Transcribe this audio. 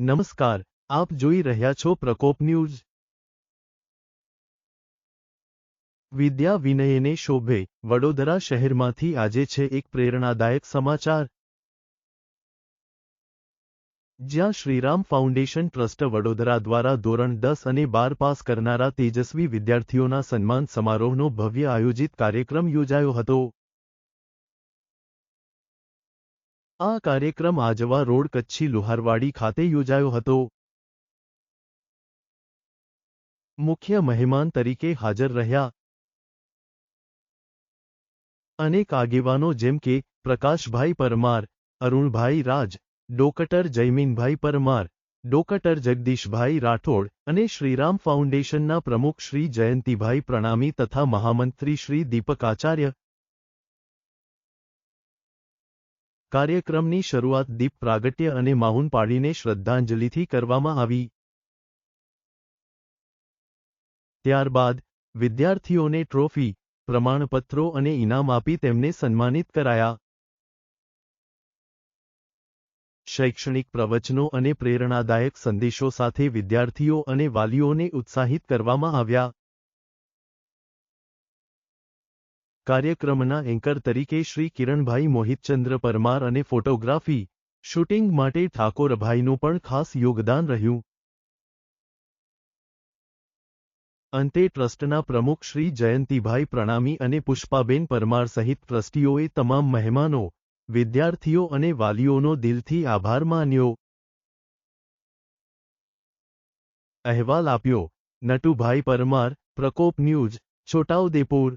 નમસ્કાર, આપ જોઈ રહ્યા છો પ્રકોપ ન્યૂઝ. વિદ્યા વિનયને શોભે વડોદરા શહેરમાંથી આજે છે એક પ્રેરણાદાયક સમાચાર. જ્યાં શ્રીરામ ફાઉન્ડેશન ટ્રસ્ટ વડોદરા દ્વારા ધોરણ દસ અને બાર પાસ કરનારા તેજસ્વી વિદ્યાર્થીઓના સન્માન સમારોહનો ભવ્ય આયોજિત કાર્યક્રમ યોજાયો હતો. આ કાર્યક્રમ આજવા રોડ કચ્છી લુહારવાડી ખાતે યોજાયો હતો. મુખ્ય મહેમાન તરીકે હાજર રહ્યા. અનેક આગેવાનો જેમ કે પ્રકાશભાઈ પરમાર, અરુણભાઈ રાજ, ડોકટર જયમીનભાઈ પરમાર, ડોકટર જગદીશભાઈ રાઠોડ અને શ્રીરામ ફાઉન્ડેશનના પ્રમુખ શ્રી જયંતિભાઈ પ્રણામી તથા મહામંત્રી શ્રી દીપક આચાર્ય કાર્યક્રમની શરૂઆત દીપ પ્રાગટ્ય અને માહુન પાડીને શ્રદ્ધાંજલિથી કરવામાં આવી. ત્યારબાદ, વિદ્યાર્થીઓને ટ્રોફી, પ્રમાણપત્રો અને ઇનામ આપી તેમને સન્માનિત કરાયા. શૈક્ષણિક પ્રવચનો અને પ્રેરણાદાયક સંદેશો સાથે વિદ્યાર્થીઓ અને વાલીઓને ઉત્સાહિત કરવામાં આવ્યા. કાર્યક્રમના એન્કર તરીકે શ્રી કિરણભાઈ મોહિતચંદ્ર પરમાર અને ફોટોગ્રાફી, શૂટિંગ માટે ઠાકોરભાઈનું પણ ખાસ યોગદાન રહ્યું. અંતે ટ્રસ્ટના પ્રમુખ શ્રી જયંતિભાઈ પ્રણામી અને પુષ્પાબેન પરમાર સહિત ટ્રસ્ટીઓએ તમામ મહેમાનો, વિદ્યાર્થીઓ અને વાલીઓનો દિલથી આભાર માન્યો. અહેવાલ આપ્યો, નટુભાઈ પરમાર, પ્રકોપ ન્યૂઝ, છોટાઉદેપુર.